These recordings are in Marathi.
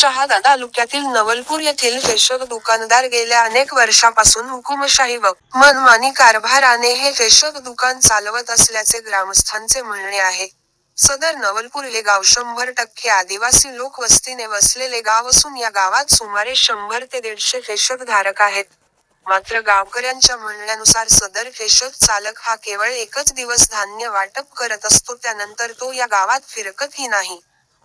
शहादा तालुक्यातील नवलपूर येथील रेशन दुकानदार गेल्या अनेक वर्षापासून हुकुमशाही व मनमानी कारभाराने हे रेशन दुकान चालवत असल्याचे ग्रामस्थांचे म्हणणे आहे. सदर नवलपूर हे गाव शंभर टक्के आदिवासी लोकवस्तीने वसलेले गाव असून या गावात सुमारे शंभर ते दीडशे रेशन धारक आहेत. मात्र गावकऱ्यांच्या म्हणण्यानुसार सदर रेशन चालक हा केवळ एकच दिवस धान्य वाटप करत असतो त्यानंतर तो या गावात फिरकतही नाही.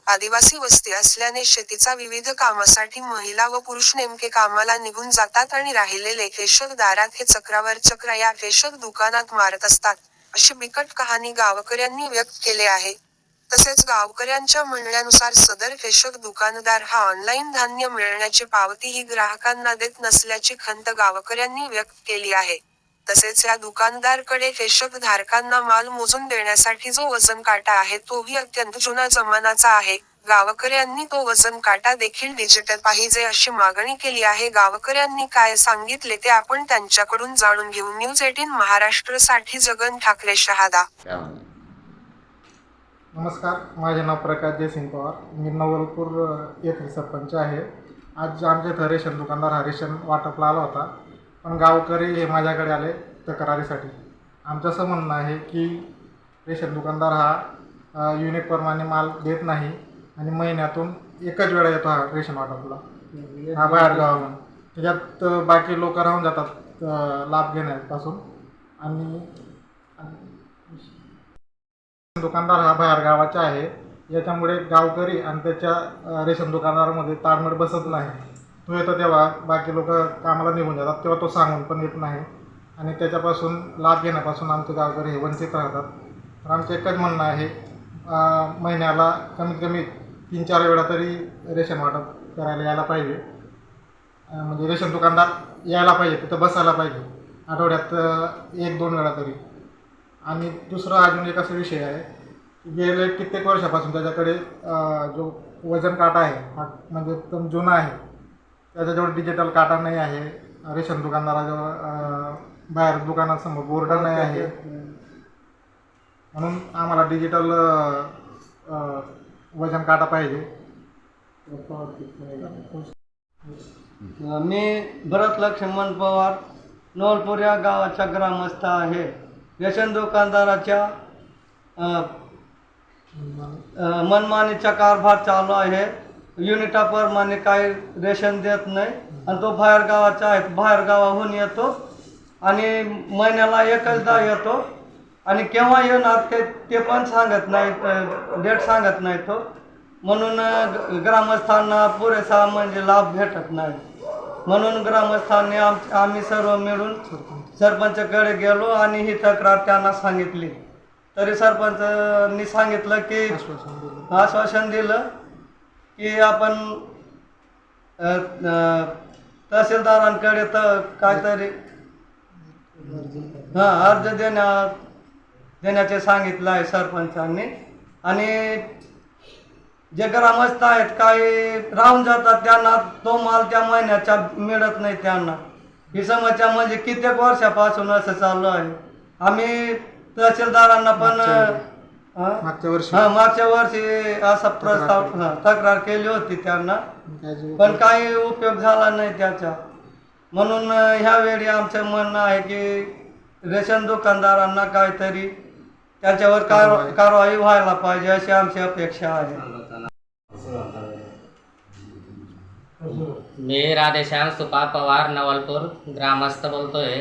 आदिवासी वस्ती असल्याने शेतीचा विविध कामासाठी महिला व पुरुष नेमके कामाला निघून जातात आणि राहिलेले केशर दारात हे चक्रावर चक्र या केशर दुकानात मारत असतात. अशी बिकट कहाणी गावकऱ्यांनी व्यक्त केले आहे. तसेच गावकऱ्यांच्या म्हणण्यानुसार सदर रेशन दुकानदार हा ऑनलाईन धान्य मिळण्याची पावतीही ग्राहकांना देत नसल्याची खंत गावकऱ्यांनी व्यक्त केली आहे. तसेच या दुकानदारकडे रेशन धारकांना माल मोजून देण्यासाठी जो वजन काटा आहे तोही अत्यंत जुना जमानाचा आहे. गावकऱ्यांनी तो वजन काटा देखील डिजिटल पाहिजे अशी मागणी केली आहे. गावकऱ्यांनी काय सांगितले ते आपण त्यांच्याकडून जाणून घेऊ. न्यूज एटीन महाराष्ट्रसाठी जगन ठाकरे शहादा. नमस्कार माझे नाव प्रकाश जयसिंग पवार. मी नवलपूर येथील सरपंच आहे. आज आमच्या इथं दुकानदार हा वाटपला आला होता. पण गावकरी हे माझ्याकडे आले तक्रारीसाठी. आमचं असं म्हणणं आहे की रेशन दुकानदार हा युनिटप्रमाणे माल देत नाही आणि महिन्यातून एकच वेळा येतो हा रेशन वाटपला हा बाहेर गावाहून. त्याच्यात बाकी लोक राहून जातात लाभ घेण्यापासून. आणि दुकानदार हा बाहेर गावाचा आहे. याच्यामुळे गावकरी आणि त्याच्या रेशन दुकानदारामध्ये ताळमेळ बसत नाही. तो येतो तेव्हा बाकी लोक कामाला निघून जातात तेव्हा तो सांगून पण येत नाही. आणि त्याच्यापासून लाभ घेण्यापासून आमचे गावकरी हे वंचित राहतात. तर आमचं एकच म्हणणं आहे महिन्याला कमीत कमी तीन चार वेळा तरी रेशन वाटप करायला यायला पाहिजे. म्हणजे रेशन दुकानदार यायला पाहिजे तिथं बसायला पाहिजे आठवड्यात एक दोन वेळा तरी. आणि दुसरा अजून एक असा विषय आहे गेले कित्येक वर्षापासून त्याच्याकडे जो वजन काटा आहे हा म्हणजे एकदम जुना आहे त्याच्याजवळ डिजिटल काटा नाही आहे. रेशन दुकानदाराजवळ बाहेर दुकानासमोर बोर्ड नाही आहे. म्हणून आम्हाला डिजिटल वजन काटा पाहिजे. मी भरत लक्ष्मण पवार नवलपूर या गावाचा ग्रामस्थ आहे. रेशन दुकानदाराच्या मनमानीचा कारभार चालू आहे. युनिटाप्रमाणे काही रेशन देत नाही. आणि तो बाहेर गावाचा आहे. बाहेर गावाहून येतो आणि महिन्याला एकचदा येतो. आणि केव्हा येणार ते ते पण सांगत नाही डेट सांगत नाही तो. म्हणून ग्रामस्थांना पुरेसा म्हणजे लाभ भेटत नाही. म्हणून ग्रामस्थांनी आम आम्ही सर्व मिळून सरपंचकडे गेलो आणि ही तक्रार त्यांना सांगितली. तरी सरपंचनी सांगितलं की आश्वासन दिलं. की आपण तहसीलदारांकडे तर काहीतरी हां अर्ज देण्या देण्याचे सांगितलं आहे सरपंचांनी. आणि जे ग्रामस्थ आहेत काही राहून जातात त्यांना तो माल त्या महिन्याच्या मिळत नाही त्यांना. ही समस्या म्हणजे कित्येक वर्षापासून असं चालू आहे. आम्ही तहसीलदारांना पण मागच्या वर्षी. हा मागच्या वर्षी असा प्रस्ताव हा, तक्रार केली होती त्यांना. काय पण काही उपयोग झाला नाही त्याचा. म्हणून अ, ह्यावेळी आमचं म्हणणं आहे की रेशन दुकानदारांना काहीतरी त्याच्यावर कार कारवाई. व्हायला पाहिजे अशी आमची अपेक्षा आहे. मी राधेश्याम सुपा पवार नवलपूर ग्रामस्थ बोलतोय.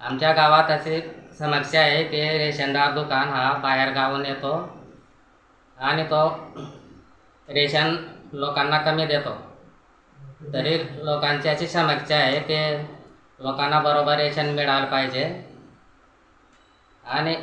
आमच्या गावात अशी समस्या आहे की रेशनदार दुकान हा बाहेरगावून येतो आणि तो रेशन लोकांना कमी देतो. तरी लोकांची अशी समस्या आहे की लोकांना बरोबर रेशन मिळालं पाहिजे. आणि